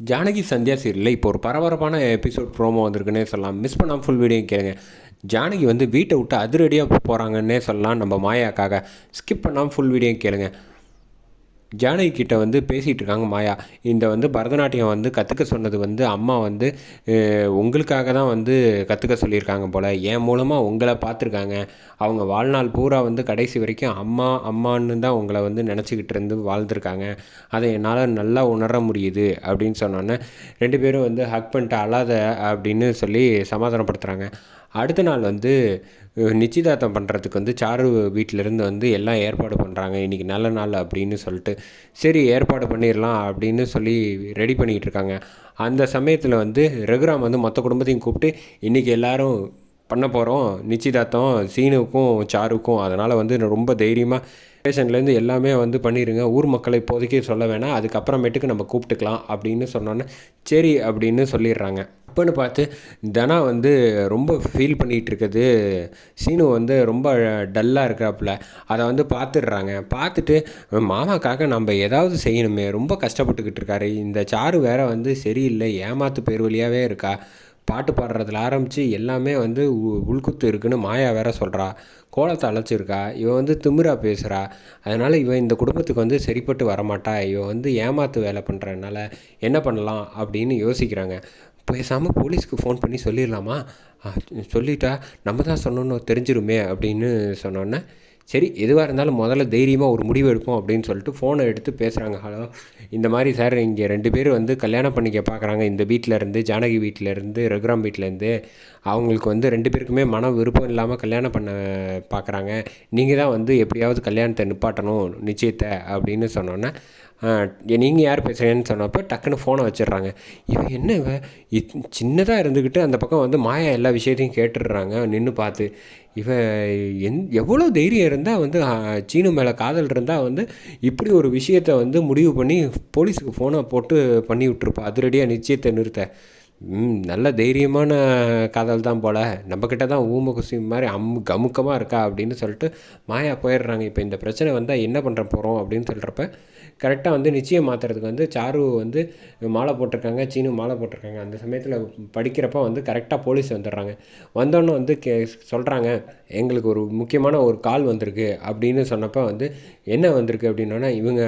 ஜானகி சந்தியா சீரியலில் இப்போ ஒரு பரபரப்பான எபிசோட் ப்ரோமோ வந்திருக்குன்னே சொல்லலாம். மிஸ் பண்ணாமல் ஃபுல் வீடியோ கேளுங்க. ஜானகி வந்து வீட்டை விட்டு அதிரடியாக போகிறாங்கன்னே சொல்லலாம் நம்ம மாயாக்காக. ஸ்கிப் பண்ணாமல் ஃபுல் வீடியோ கேளுங்க. ஜானகி கிட்ட வந்து பேசிகிட்டு இருக்காங்க மாயா. இந்த வந்து பரதநாட்டியம் வந்து கற்றுக்க சொன்னது வந்து அம்மா வந்து உங்களுக்காக தான் வந்து கற்றுக்க சொல்லியிருக்காங்க போல். என் மூலமாக உங்களை பார்த்துருக்காங்க. அவங்க வாழ்நாள் பூரா வந்து கடைசி வரைக்கும் அம்மா அம்மான்னு தான் உங்களை வந்து நினச்சிக்கிட்டு இருந்து வாழ்ந்துருக்காங்க. அதை என்னால் நல்லா உணர முடியுது அப்படின்னு சொன்னோன்னே ரெண்டு பேரும் வந்து ஹக் பண்ணிட்டு அழாத அப்படின்னு சொல்லி சமாதானப்படுத்துகிறாங்க அடுத்த நாள் வந்து நிச்சயதார்த்தம் பண்ணுறதுக்கு வந்து சாரு வீட்டிலேருந்து வந்து எல்லாம் ஏற்பாடு பண்ணுறாங்க இன்றைக்கி நல்ல நாள் அப்படின்னு சொல்லிட்டு சரி ஏற்பாடு பண்ணிடலாம் அப்படின்னு சொல்லி ரெடி பண்ணிக்கிட்டு இருக்காங்க. அந்த சமயத்தில் வந்து ரகுராம் வந்து மொத்த குடும்பத்தையும் கூப்பிட்டு இன்றைக்கி எல்லோரும் பண்ண போகிறோம் நிச்சயதார்த்தம் சீனுக்கும் சாருக்கும். அதனால் வந்து ரொம்ப தைரியமாக பேஷண்ட்லேருந்து எல்லாமே வந்து பண்ணிடுங்க ஊர் மக்களை இப்போதைக்கு சொல்ல வேணாம். அதுக்கப்புறமேட்டுக்கு நம்ம கூப்பிட்டுக்கலாம் அப்படின்னு சொன்னோன்னே சரி அப்படின்னு சொல்லிடுறாங்க. அப்போன்னு பார்த்து தனா வந்து ரொம்ப ஃபீல் பண்ணிகிட்டு இருக்குது சீனு வந்து ரொம்ப டல்லாக இருக்கிறாப்புல அதை வந்து பார்த்துடுறாங்க பார்த்துட்டு மாமாக்காக நம்ம ஏதாவது செய்யணுமே. ரொம்ப கஷ்டப்பட்டுக்கிட்டு இருக்காரு இந்த சாரு வேற வந்து சரியில்லை. ஏமாத்து பேர் வழியாகவே இருக்கா. பாட்டு பாடுறதுல ஆரம்பித்து எல்லாமே வந்து உ- உள்குத்து இருக்குன்னு மாயா வேற சொல்கிறா கோலத்தை அழைச்சிருக்கா இவன் வந்து திமிரா பேசுகிறா அதனால் இவன் இந்த குடும்பத்துக்கு வந்து சரிப்பட்டு வரமாட்டா. இவன் வந்து ஏமாத்து வேலை பண்ணுறதுனால என்ன பண்ணலாம்? அப்படின்னு யோசிக்கிறாங்க. பேசாமல் போலீஸ்க்கு ஃபோன் பண்ணி சொல்லிடலாமா? சொல்லிட்டா நம்ம தான் சொன்னோன்னு தெரிஞ்சிருமே அப்படின்னு சொன்னோன்னே சரி எதுவாக இருந்தாலும் முதல்ல தைரியமாக ஒரு முடிவு எடுப்போம் அப்படின்னு சொல்லிட்டு ஃபோனை எடுத்து பேசுகிறாங்க ஹலோ இந்த மாதிரி சார் இங்கே ரெண்டு பேர் வந்து கல்யாணம் பண்ணிக்க பார்க்குறாங்க இந்த வீட்டில் இருந்து ஜானகி வீட்டில் இருந்து ரகுராம் வீட்டிலேருந்து அவங்களுக்கு வந்து ரெண்டு பேருக்குமே மன விருப்பம் இல்லாமல் கல்யாணம் பண்ண பார்க்குறாங்க நீங்கள் தான் வந்து எப்படியாவது கல்யாணத்தை நிப்பாட்டணும் நிச்சயத்தை அப்படின்னு சொன்னோன்னே நீங்கள் யார் பேசுகிறீங்கன்னு சொன்னப்போ டக்குன்னு ஃபோனை வச்சிடுறாங்க. இவன் என்ன இவன் சின்னதாக இருந்துக்கிட்டு அந்த பக்கம் வந்து மாயா எல்லா விஷயத்தையும் கேட்டுடுறாங்க. நின்று பார்த்து. இவன் எந் எவ்வளோ தைரியம் இருந்தால் வந்து சீனு மேலே காதல் இருந்தால் வந்து இப்படி ஒரு விஷயத்தை வந்து முடிவு பண்ணி போலீஸுக்கு ஃபோனை போட்டு பண்ணி விட்ருப்பா அதிரடியாக நிச்சயத்தை நிறுத்த. ம் நல்ல தைரியமான காதல் தான் போல். நம்மக்கிட்ட தான் ஊம குசி மாதிரி அம் கமுக்கமாக இருக்கா அப்படின்னு சொல்லிட்டு மாயா போயிடுறாங்க. இப்போ இந்த பிரச்சனை வந்தால் என்ன பண்ணுற போகிறோம் அப்படின்னு சொல்கிறப்ப கரெக்டாக வந்து நிச்சயம் மாற்றுறதுக்கு வந்து சாரு வந்து மாலை போட்டிருக்காங்க சீனு மாலை போட்டிருக்காங்க. அந்த சமயத்தில் படிக்கிறப்ப வந்து கரெக்டாக போலீஸ் வந்துடுறாங்க. வந்தோன்னே வந்து கே சொல்கிறாங்க எங்களுக்கு ஒரு முக்கியமான ஒரு கால் வந்திருக்கு அப்படின்னு சொன்னப்போ வந்து என்ன வந்திருக்கு அப்படின்னோன்னா இவங்க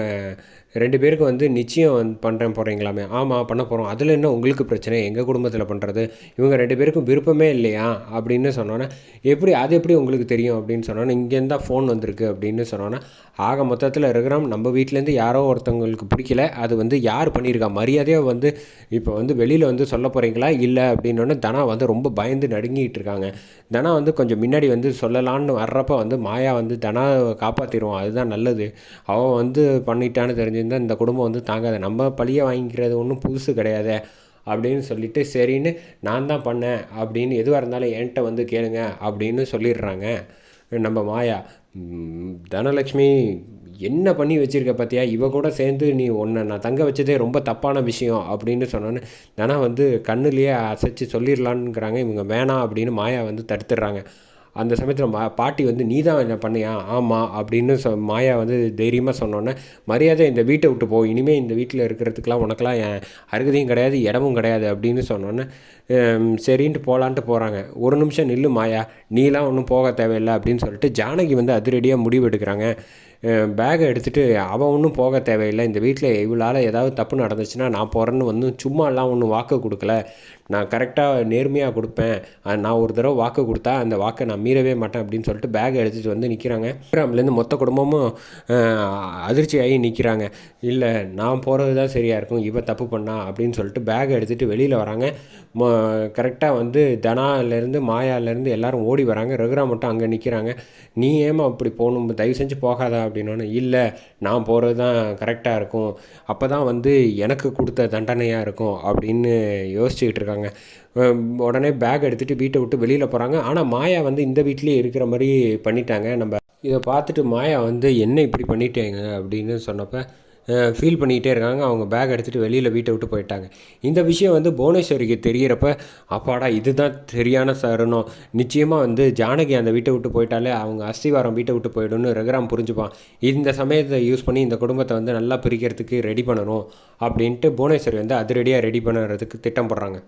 ரெண்டு பேருக்கு வந்து நிச்சயம் வந்து பண்ணுறேன் போகிறீங்களாமே ஆமாம் பண்ண போகிறோம் அதில் என்ன உங்களுக்கு பிரச்சனை? எங்கள் குடும்பத்தில் பண்ணுறது இவங்க ரெண்டு பேருக்கும் விருப்பமே இல்லையா? அப்படின்னு சொன்னோன்னே எப்படி அது எப்படி உங்களுக்கு தெரியும்? அப்படின்னு சொன்னோன்னே இங்கேருந்து தான் ஃபோன் வந்திருக்கு அப்படின்னு சொன்னோன்னே ஆக மொத்தத்தில் இருக்கிறோம். நம்ம வீட்டிலேருந்து யாரோ ஒருத்தவங்களுக்கு பிடிக்கல. அது வந்து யார் பண்ணியிருக்கா? மரியாதையாக வந்து இப்போ வந்து வெளியில் வந்து சொல்ல போகிறீங்களா இல்லை அப்படின்னோடனே தனா வந்து ரொம்ப பயந்து நடுங்கிட்டு இருக்காங்க. தனா வந்து கொஞ்சம் முன்னாடி வந்து சொல்லலான்னு வர்றப்ப வந்து மாயா வந்து தனா காப்பாற்றிடுவோம் அதுதான் நல்லது. அவன் வந்து பண்ணிட்டான்னு தெரிஞ்சிருந்தால் இந்த குடும்பம் வந்து தாங்காது. நம்ம பழியை வாங்கிக்கிறது ஒன்றும் புதுசு கிடையாது. அப்படின்னு சொல்லிட்டு சரின்னு நான் தான் பண்ணேன் அப்படின்னு எதுவாக இருந்தாலும் என்கிட்ட வந்து கேளுங்க அப்படின்னு சொல்லிடுறாங்க. நம்ம மாயா தனலக்ஷ்மி என்ன பண்ணி வச்சுருக்க பார்த்தியா இவ கூட சேர்ந்து நீ உன்னை நான் தங்க வச்சதே ரொம்ப தப்பான விஷயம் அப்படின்னு சொன்னோன்னே தனா வந்து கண்ணுலேயே அசைச்சு சொல்லிடலான்ங்கிறாங்க இவங்க வேணாம் அப்படின்னு மாயா வந்து தடுத்துடுறாங்க. அந்த சமயத்தில் மா பாட்டி வந்து நீ தான் என்ன பண்ணியா? ஆமாம் அப்படின்னு சொ மாயா வந்து தைரியமாக சொன்னோன்னே மரியாதை இந்த வீட்டை விட்டு போ. இனிமேல் இந்த வீட்டில் இருக்கிறதுக்கெலாம் உனக்கெலாம் என் அருகதையும் கிடையாது இடமும் கிடையாது. அப்படின்னு சொன்னோன்னே சரின்ட்டு போகலான்ட்டு போகிறாங்க ஒரு நிமிஷம் நில்லு மாயா நீலாம் ஒன்றும் போக தேவையில்லை. அப்படின்னு சொல்லிட்டு ஜானகி வந்து அதிரடியாக முடிவு எடுக்கிறாங்க. பேகை எடுத்துகிட்டு அவன் ஒன்றும் போக தேவையில்லை. இந்த வீட்டில் இவளால் ஏதாவது தப்பு நடந்துச்சுன்னா நான் போகிறேன்னு வந்து சும்மாலாம் ஒன்றும் வாக்கு கொடுக்கல. நான் கரெக்டாக நேர்மையாக கொடுப்பேன். நான் ஒரு தடவை வாக்கு கொடுத்தா அந்த வாக்கை நான் மீறவே மாட்டேன் அப்படின்னு சொல்லிட்டு பேகை எடுத்துகிட்டு வந்து நிற்கிறாங்க கிராம்லேருந்து மொத்த குடும்பமும் அதிர்ச்சி ஆகி நிற்கிறாங்க இல்லை நான் போகிறது தான் சரியாக இருக்கும். இவன் தப்பு பண்ணா அப்படின்னு சொல்லிட்டு பேகை எடுத்துகிட்டு வெளியில் வராங்க. கரெக்டாக வந்து தனாலேருந்து மாயாலேருந்து எல்லாரும் ஓடி வராங்க. ரகுரா மட்டும் அங்கே நிற்கிறாங்க நீ ஏமா அப்படி போகணும்? தயவு செஞ்சு போகாதா? அப்படின்னோன்னு இல்லை நான் போகிறது தான் கரெக்டாக இருக்கும். அப்போ தான் வந்து எனக்கு கொடுத்த தண்டனையாக இருக்கும். அப்படின்னு யோசிச்சுக்கிட்டு இருக்காங்க. அஹ் உடனே பேக் எடுத்துகிட்டு வீட்டை விட்டு வெளியில் போகிறாங்க ஆனால் மாயா வந்து இந்த வீட்லேயே இருக்கிற மாதிரி பண்ணிட்டாங்க. நம்ம இதை பார்த்துட்டு மாயா வந்து என்ன இப்படி பண்ணிட்டேங்க? அப்படின்னு சொன்னப்போ ஃபீல் பண்ணிக்கிட்டே இருக்காங்க. அவங்க பேக் எடுத்துகிட்டு வெளியில் வீட்டை விட்டு போயிட்டாங்க. இந்த விஷயம் வந்து புவனேஸ்வரிக்கு தெரிகிறப்ப அப்பாடா இதுதான் சரியான சரணம். நிச்சயமாக வந்து ஜானகி அந்த வீட்டை விட்டு போயிட்டாலே அவங்க அஸ்திவாரம் வீட்டை விட்டு போயிடும்னு ரகுராம் புரிஞ்சுப்பான். இந்த சமயத்தை யூஸ் பண்ணி இந்த குடும்பத்தை வந்து நல்லா பிரிக்கிறதுக்கு ரெடி பண்ணணும். அப்படின்ட்டு புவனேஸ்வரி வந்து அதிரடியாக ரெடி பண்ணுறதுக்கு திட்டம் போடுறாங்க.